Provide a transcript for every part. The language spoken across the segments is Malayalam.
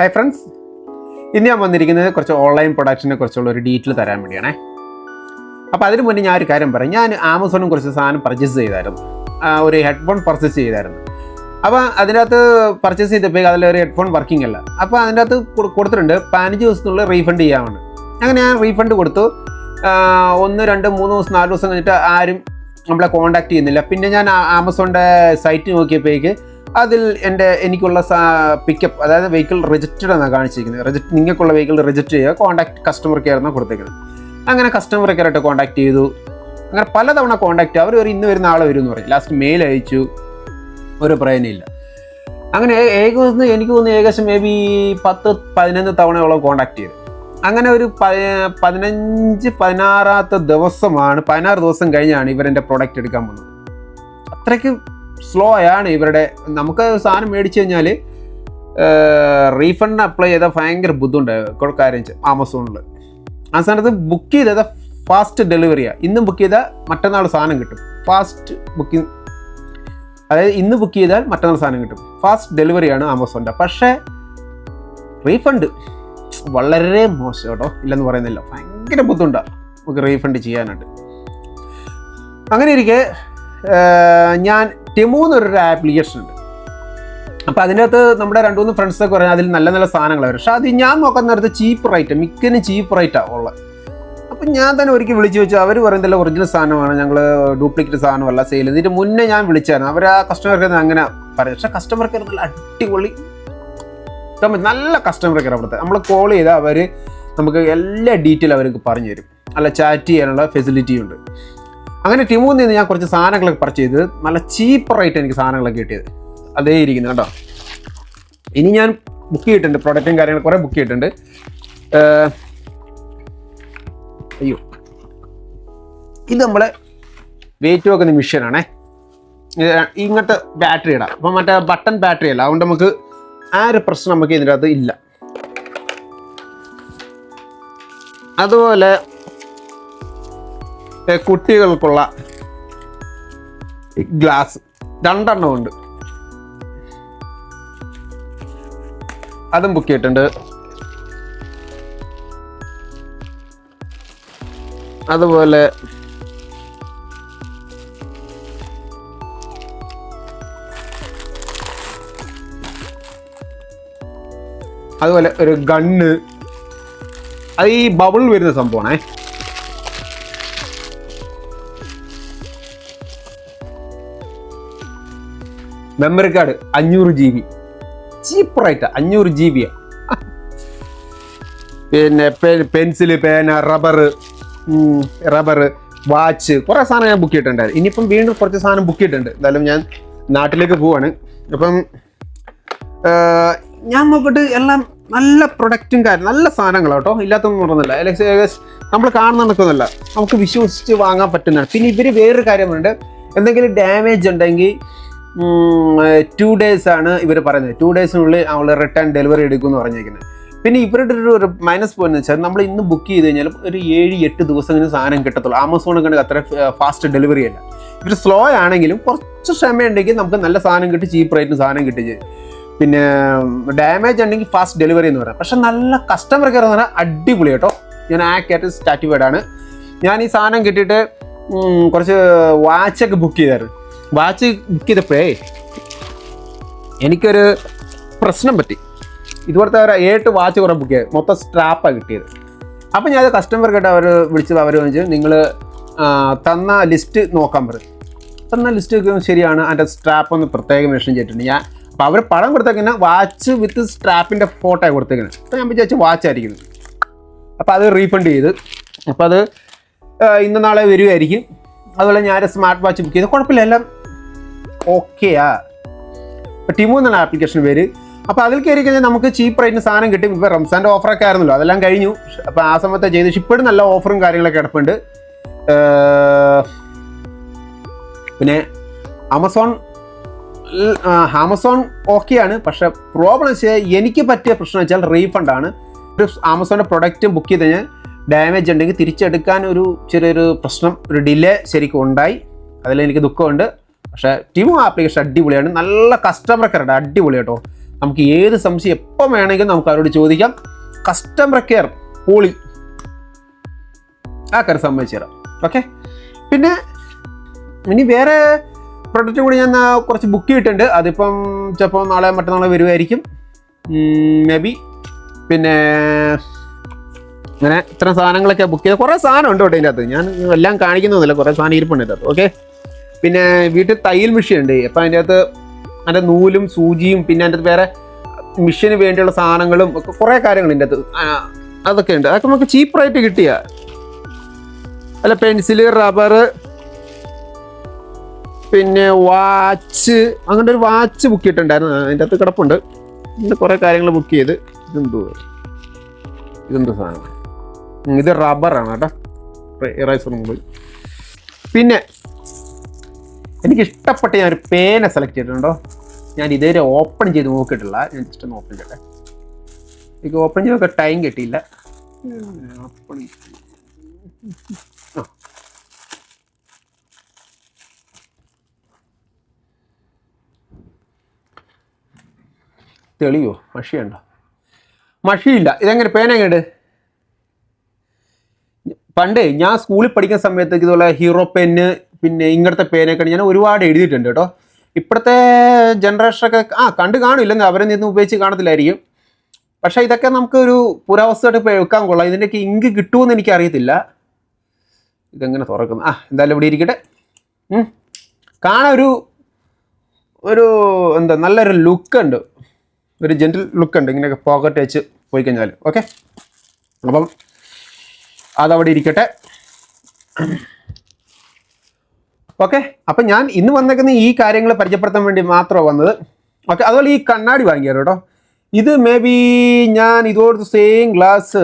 ഹായ് ഫ്രണ്ട്സ് ഇന്ന് ഞാൻ വന്നിരിക്കുന്നത് കുറച്ച് ഓൺലൈൻ പ്രൊഡക്ഷനെ കുറിച്ചുള്ള ഒരു ഡീറ്റെയിൽ തരാൻ വേണ്ടിയാണേ. അപ്പോൾ അതിന് മുന്നേ ഞാൻ ഒരു കാര്യം പറയാം. ഞാൻ ആമസോണിൽ കുറച്ച് സാധനം പർച്ചേസ് ചെയ്തായിരുന്നു. ഒരു ഹെഡ്ഫോൺ പർച്ചേസ് ചെയ്തായിരുന്നു. അപ്പോൾ അതിനകത്ത് പർച്ചേസ് ചെയ്തപ്പോൾ അതിലൊരു ഹെഡ്ഫോൺ വർക്കിംഗ് അല്ല. അപ്പോൾ അതിന്റെ അകത്ത് കൊടുത്തിട്ടുണ്ട്. പതിനഞ്ച് ദിവസത്തിനുള്ളിൽ റീഫണ്ട് ചെയ്യാമെന്ന്. അങ്ങനെ ഞാൻ റീഫണ്ട് കൊടുത്തു. ഒന്ന് രണ്ട് മൂന്ന് ദിവസം നാല് ദിവസം കഴിഞ്ഞിട്ട് ആരും നമ്മളെ കോൺടാക്ട് ചെയ്യുന്നില്ല. പിന്നെ ഞാൻ ആമസോണിന്റെ സൈറ്റ് നോക്കിയപ്പോഴേക്ക് അതിൽ എന്റെ എനിക്കുള്ള പിക്കപ്പ് അതായത് വെഹിക്കിൾ റിജക്റ്റഡ് എന്നാണ് കാണിച്ചിരിക്കുന്നത്. റിജക്ട് നിങ്ങൾക്കുള്ള വെഹിക്കിൾ റിജക്റ്റ് ചെയ്യുക കോൺടാക്ട് കസ്റ്റമർ കെയർ എന്നാണ് കൊടുത്തേക്കുന്നത്. അങ്ങനെ കസ്റ്റമർ കെയർ ആയിട്ട് കോൺടാക്ട് ചെയ്തു. അങ്ങനെ പലതവണ കോൺടാക്ട് അവർ ഒരു ഇന്ന് വരുന്ന ആളെ വരും എന്ന് പറയും. ലാസ്റ്റ് മെയിൽ അയച്ചു. ഒരു പ്രയോജനമില്ല. അങ്ങനെ ഏകദേശം എനിക്ക് തോന്നുന്നു ഏകദേശം മേ ബി പത്ത് പതിനൊന്ന് തവണയോളം കോൺടാക്ട് ചെയ്തു. അങ്ങനെ ഒരു പതിനഞ്ച് പതിനാറാമത്തെ ദിവസമാണ് പതിനാറ് ദിവസം കഴിഞ്ഞാണ് ഇവരെന്റെ പ്രോഡക്റ്റ് എടുക്കാൻ പോകുന്നത് അത്രയ്ക്ക് സ്ലോ ആണ് ഇവരുടെ. നമുക്ക് സാധനം മേടിച്ചു കഴിഞ്ഞാൽ റീഫണ്ട് അപ്ലൈ ചെയ്താൽ ഭയങ്കര ബുദ്ധിമുട്ടാണ് കാര്യം ആമസോണിൽ ആ സ്ഥാനത്ത് ബുക്ക് ചെയ്തത് ഫാസ്റ്റ് ഡെലിവറിയാണ് ഇന്നും ബുക്ക് ചെയ്താൽ മറ്റന്നാൾ സാധനം കിട്ടും. ഫാസ്റ്റ് ബുക്കിംഗ് അതായത് ഇന്ന് ബുക്ക് ചെയ്താൽ മറ്റന്നാൾ സാധനം കിട്ടും. ഫാസ്റ്റ് ഡെലിവറിയാണ് ആമസോണിന്റെ പക്ഷേ റീഫണ്ട് വളരെ മോശം കേട്ടോ. ഇല്ലെന്ന് പറയുന്നില്ല. ഭയങ്കര ബുദ്ധിമുട്ടാണ് നമുക്ക് റീഫണ്ട് ചെയ്യാനായിട്ട്. അങ്ങനെ ഇരിക്കെ ഞാൻ ടെമു എന്നൊരു ആപ്ലിക്കേഷൻ ഉണ്ട്. അപ്പോൾ അതിനകത്ത് നമ്മുടെ രണ്ട് മൂന്ന് ഫ്രണ്ട്സൊക്കെ പറഞ്ഞാൽ അതിൽ നല്ല നല്ല സാധനങ്ങൾ വരും പക്ഷേ അത് ഞാൻ നോക്കുന്ന നേരത്ത് ചീപ്പ് റേറ്റ് മിക്കനും ചീപ്പ് റേറ്റാണ് ഉള്ളത്. അപ്പം ഞാൻ തന്നെ ഒരിക്കൽ വിളിച്ചു വെച്ചു അവർ പറയുന്നില്ല ഒറിജിനൽ സാധനമാണ് ഞങ്ങൾ ഡ്യൂപ്ലിക്കേറ്റ് സാധനമല്ല സെയിൽ ഇതിന് മുന്നേ ഞാൻ വിളിച്ചായിരുന്നു. അവർ ആ കസ്റ്റമർ കെയർ അങ്ങനെ പറയും പക്ഷേ കസ്റ്റമർ കെയർ നല്ല അടിപൊളി നല്ല കസ്റ്റമർ കെയർ അവിടുത്തെ. നമ്മൾ കോൾ ചെയ്താൽ അവർ നമുക്ക് എല്ലാ ഡീറ്റെയിൽ അവർക്ക് പറഞ്ഞു തരും. നല്ല ചാറ്റ് ചെയ്യാനുള്ള ഫെസിലിറ്റി ഉണ്ട്. അങ്ങനെ ടിമൂന്ന് നിന്ന് ഞാൻ കുറച്ച് സാധനങ്ങളൊക്കെ പർച്ചേസ് ചെയ്ത് നല്ല ചീപ്പ് റേറ്റ് എനിക്ക് സാധനങ്ങളൊക്കെ കിട്ടിയത്. അതേ ഇരിക്കുന്നു കേട്ടോ. ഇനി ഞാൻ ബുക്ക് ചെയ്തിട്ടുണ്ട്. പ്രൊഡക്റ്റും കാര്യങ്ങളും കുറേ ബുക്ക് ചെയ്തിട്ടുണ്ട്. അയ്യോ. ഇത് നമ്മളെ വെയിറ്റ് വെക്കുന്ന മിഷീനാണേ ഇങ്ങനത്തെ ബാറ്ററി ഇടാം. അപ്പം മറ്റേ ബട്ടൺ ബാറ്ററി അല്ല. അതുകൊണ്ട് നമുക്ക് ആ ഒരു പ്രശ്നം നമുക്ക് ഇതിന്റെ അകത്ത് ഇല്ല. അതുപോലെ കുട്ടികൾക്കുള്ള ഗ്ലാസ്. രണ്ടെണ്ണം ഉണ്ട്. അതും ബുക്ക് ചെയ്തിട്ടുണ്ട്. അതുപോലെ അതുപോലെ ഒരു ഗണ്ണ്. അത് ഈ ബബിൾ വരുന്ന സംഭവമാണേ. മെമ്മറി കാർഡ് അഞ്ഞൂറ് ജി ബി ചീപ്പ് റേറ്റ് അഞ്ഞൂറ് ജി ബിയാ പിന്നെ പെൻസിൽ പേന റബ്ബർ റബ്ബർ വാച്ച് കുറേ സാധനം ഞാൻ ബുക്ക് ചെയ്തിട്ടുണ്ടായിരുന്നു. ഇനിയിപ്പം വീണ്ടും കുറച്ച് സാധനം ബുക്ക് ചെയ്തിട്ടുണ്ട്. എന്തായാലും ഞാൻ നാട്ടിലേക്ക് പോവാണ്. അപ്പം ഞാൻ നോക്കിയിട്ട് എല്ലാം നല്ല പ്രൊഡക്റ്റും കാര്യം നല്ല സാധനങ്ങളാണ് കേട്ടോ ഇല്ലാത്തൊന്നും പറഞ്ഞില്ല. ഏകദേശം നമ്മൾ കാണുന്ന നടക്കുന്നില്ല നമുക്ക് വിശ്വസിച്ച് വാങ്ങാൻ പറ്റുന്നതാണ്. പിന്നെ ഇവർ വേറൊരു കാര്യമുണ്ട് എന്തെങ്കിലും ഡാമേജ് ഉണ്ടെങ്കിൽ ടു ഡേയ്സ് ആണ് ഇവർ പറയുന്നത്. ടു ഡേയ്സിനുള്ളിൽ അവൾ റിട്ടേൺ ഡെലിവറി എടുക്കുമെന്ന് പറഞ്ഞേക്കുന്നത് പിന്നെ ഇവരുടെ ഒരു- മൈനസ് പോയിന്റ് എന്ന് വെച്ചാൽ നമ്മൾ ഇന്ന് ബുക്ക് ചെയ്ത് കഴിഞ്ഞാൽ ഒരു ഏഴ് എട്ട് ദിവസം കഴിഞ്ഞ് സാധനം കിട്ടത്തുള്ളൂ. ആമസോൺ കണ്ട് അത്ര ഫാസ്റ്റ് ഡെലിവറി അല്ല. ഇവർ സ്ലോ ആണെങ്കിലും കുറച്ച് ക്ഷമയുണ്ടെങ്കിൽ നമുക്ക് നല്ല സാധനം കിട്ടി ചീപ്പ് റേറ്റിന് സാധനം കിട്ടി. പിന്നെ ഡാമേജ് ഉണ്ടെങ്കിൽ ഫാസ്റ്റ് ഡെലിവറി എന്ന് പറയാം. പക്ഷെ നല്ല കസ്റ്റമർ കെയർ എന്ന് പറഞ്ഞാൽ അടിപൊളി കേട്ടോ. ഞാൻ ആ കേട്ട് സ്റ്റാറ്റിഫൈഡ് ആണ്. ഞാൻ ഈ സാധനം കിട്ടിയിട്ട് കുറച്ച് വാച്ചൊക്കെ ബുക്ക് ചെയ്തായിരുന്നു. വാച്ച് ബുക്ക് ചെയ്തപ്പോഴേ എനിക്കൊരു പ്രശ്നം പറ്റി. ഇതുപോലത്തെ ഒരു ഏട്ട് വാച്ച് കുറേ ബുക്ക് ചെയ്ത്. മൊത്തം സ്ട്രാപ്പാണ് കിട്ടിയത്. അപ്പം ഞാൻ കസ്റ്റമർ കേട്ട് അവർ വിളിച്ച് അവർ ചോദിച്ചു നിങ്ങൾ തന്ന ലിസ്റ്റ് നോക്കാൻ പറയും തന്ന ലിസ്റ്റ് ശരിയാണ്. അതിന്റെ സ്ട്രാപ്പ് ഒന്ന് പ്രത്യേകം മെൻഷൻ ചെയ്തിട്ടുണ്ട്. ഞാൻ അപ്പോൾ അവർ പണം കൊടുത്തേക്കുന്ന വാച്ച് വിത്ത് സ്ട്രാപ്പിന്റെ ഫോട്ടോ കൊടുത്തേക്കുന്നത്. അപ്പോൾ ഞാൻ വിചാരിച്ചു വാച്ച് ആയിരിക്കുന്നു അപ്പോൾ അത് റീഫണ്ട് ചെയ്ത്. അപ്പോൾ അത് ഇന്ന് നാളെ വരുമായിരിക്കും അതുപോലെ ഞാൻ സ്മാർട്ട് വാച്ച് ബുക്ക് ചെയ്ത്. കുഴപ്പമില്ല. എല്ലാം ഓക്കെയാ ഇപ്പോൾ ടിമു എന്നാണ് ആപ്ലിക്കേഷൻ പേര്. അപ്പോൾ അതിൽ കയറി കഴിഞ്ഞാൽ നമുക്ക് ചീപ്പ് റേറ്റിന് സാധനം കിട്ടും. ഇപ്പോൾ റംസാന്റെ ഓഫറൊക്കെ ആയിരുന്നല്ലോ. അതെല്ലാം കഴിഞ്ഞു. അപ്പോൾ ആ സമയത്ത് ചെയ്ത്. ഇപ്പോഴും നല്ല ഓഫറും കാര്യങ്ങളൊക്കെ കിടപ്പുണ്ട്. പിന്നെ ആമസോൺ ആമസോൺ ഓക്കെയാണ് പക്ഷെ പ്രോബ്ലം വെച്ചാൽ എനിക്ക് പറ്റിയ പ്രശ്നം വെച്ചാൽ റീഫണ്ട് ആണ്. ഒരു ആമസോണിന്റെ പ്രൊഡക്റ്റ് ബുക്ക് ചെയ്ത് കഴിഞ്ഞാൽ ഡാമേജ് ഉണ്ടെങ്കിൽ തിരിച്ചെടുക്കാൻ ഒരു ചെറിയൊരു പ്രശ്നം ഒരു ഡിലേ ശരിക്കും ഉണ്ടായി. അതിൽ എനിക്ക് ദുഃഖമുണ്ട്. പക്ഷേ ടിമോ ആപ്ലിക്കേഷൻ അടിപൊളിയാണ്. നല്ല കസ്റ്റമർ കെയർ അടിപൊളി കേട്ടോ. നമുക്ക് ഏത് സംശയം എപ്പം വേണമെങ്കിലും നമുക്ക് അവരോട് ചോദിക്കാം. കസ്റ്റമർ കെയർ പോളി ആ കാര്യം സമ്മതിച്ചു തരാം. ഓക്കെ പിന്നെ ഇനി വേറെ പ്രൊഡക്റ്റ് കൂടി ഞാൻ കുറച്ച് ബുക്ക് ചെയ്തിട്ടുണ്ട്. അതിപ്പം ചിലപ്പോൾ നാളെ മറ്റന്നാളെ വരുമായിരിക്കും മേ ബി പിന്നെ അങ്ങനെ ഇത്തരം സാധനങ്ങളൊക്കെ ബുക്ക് ചെയ്ത് കുറേ സാധനം ഉണ്ട് കേട്ടോ ഇതിന്റെ അകത്ത് ഞാൻ എല്ലാം കാണിക്കുന്നൊന്നുമില്ല. കുറേ സാധനം ഇരിപ്പുണ്ട് ഇതിനകത്ത്. ഓക്കെ പിന്നെ വീട്ടിൽ തയ്യൽ മെഷീൻ ഉണ്ട് അപ്പം അതിന്റെ അകത്ത് അതിന്റെ നൂലും സൂചിയും പിന്നെ അതിന്റെ വേറെ മെഷീന് വേണ്ടിയുള്ള സാധനങ്ങളും ഒക്കെ കുറേ കാര്യങ്ങൾ ഇതിന്റെ അകത്ത് അതൊക്കെ ഉണ്ട്. അതൊക്കെ നമുക്ക് ചീപ്പറായിട്ട് കിട്ടിയ. അല്ല പെൻസിൽ റബ്ബർ പിന്നെ വാച്ച് അങ്ങനെ ഒരു വാച്ച് ബുക്ക് ചെയ്തിട്ടുണ്ടായിരുന്നു. അതിന്റെ അകത്ത് കിടപ്പുണ്ട്. കുറേ കാര്യങ്ങൾ ബുക്ക് ചെയ്ത് ഇതെന്തോ? ഇതെന്തോ സാധനം? ഇത് റബ്ബറാണ് കേട്ടോ. ഇറൈസറും കൂടി പിന്നെ എനിക്ക് ഇഷ്ടപ്പെട്ട ഞാൻ ഒരു പേന സെലക്ട് ചെയ്തിട്ടുണ്ടോ? ഞാൻ ഇതുവരെ ഓപ്പൺ ചെയ്ത് നോക്കിയിട്ടില്ല. ഞാൻ ജസ്റ്റ് ഒന്ന് ഓപ്പൺ ചെയ്യട്ടെ. എനിക്ക് ഓപ്പൺ ചെയ്തൊക്കെ ടൈം കിട്ടിയില്ല. ഓപ്പൺ തെളിയോ? മഷിയുണ്ടോ? മഷിയില്ല. ഇതെങ്ങനെ പേന എങ്ങനെയുണ്ട്? പണ്ട് ഞാൻ സ്കൂളിൽ പഠിക്കുന്ന സമയത്തേക്ക് ഇതുപോലെ ഹീറോ പെന്ന് പിന്നെ ഇങ്ങനത്തെ പേനൊക്കെ ഞാൻ ഒരുപാട് എഴുതിയിട്ടുണ്ട് കേട്ടോ. ഇപ്പോഴത്തെ ജനറേഷനൊക്കെ ആ കണ്ട് കാണില്ലെന്ന് അവരെ നിന്ന് ഉപയോഗിച്ച് കാണത്തില്ലായിരിക്കും. പക്ഷേ ഇതൊക്കെ നമുക്ക് ഒരു പുരാവസ്ഥയായിട്ട് ഇപ്പോൾ വെക്കാൻ കൊള്ളാം. ഇതിന്റെയൊക്കെ ഇങ്ക് കിട്ടുമെന്ന് എനിക്ക് അറിയത്തില്ല ഇതെങ്ങനെ തുറക്കുന്നു ആ എന്തായാലും ഇവിടെ ഇരിക്കട്ടെ. കാണാൻ ഒരു ഒരു എന്താ നല്ലൊരു ലുക്കുണ്ട് ഒരു ജെന്റിൽ ലുക്കുണ്ട് ഇങ്ങനെയൊക്കെ പോക്കറ്റ് വെച്ച് പോയി കഴിഞ്ഞാൽ ഓക്കെ അപ്പം അതവിടെ ഇരിക്കട്ടെ. ഓക്കെ അപ്പം ഞാൻ ഇന്ന് വന്നേക്കുന്ന ഈ കാര്യങ്ങൾ പരിചയപ്പെടുത്താൻ വേണ്ടി മാത്രമാണ് വന്നത്. ഓക്കെ അതുപോലെ ഈ കണ്ണാടി വാങ്ങിയത് കേട്ടോ. ഇത് മേ ബി ഞാൻ ഇതോടത്ത് സെയിം ഗ്ലാസ്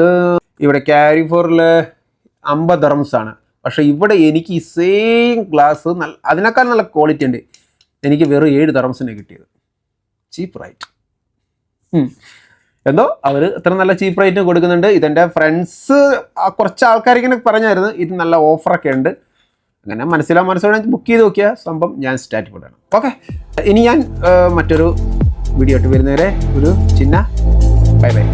ഇവിടെ ക്യാരി ഫോറിൽ അമ്പത് റംസ് ആണ്. പക്ഷെ ഇവിടെ എനിക്ക് ഈ സെയിം ഗ്ലാസ് നല്ല അതിനേക്കാൾ നല്ല ക്വാളിറ്റി ഉണ്ട്. എനിക്ക് വെറും ഏഴ് തറംസിനെ കിട്ടിയത്. ചീപ്പ് റൈറ്റ് എന്തോ? അവർ ഇത്ര നല്ല ചീപ്പ് റേറ്റിന് കൊടുക്കുന്നുണ്ട്. ഇതെന്റെ ഫ്രണ്ട്സ് കുറച്ച് ആൾക്കാർ പറഞ്ഞായിരുന്നു. ഇത് നല്ല ഓഫറൊക്കെ ഉണ്ട്. അങ്ങനെ മനസ്സിലാ മനസ്സോടെ ബുക്ക് ചെയ്ത് നോക്കിയ സംഭവം ഞാൻ സ്റ്റാർട്ട് പോടാണ് ഓക്കെ ഇനി ഞാൻ മറ്റൊരു വീഡിയോ ആയിട്ട് വരുന്നവരെ ഒരു ചിന്ന ബൈ ബൈ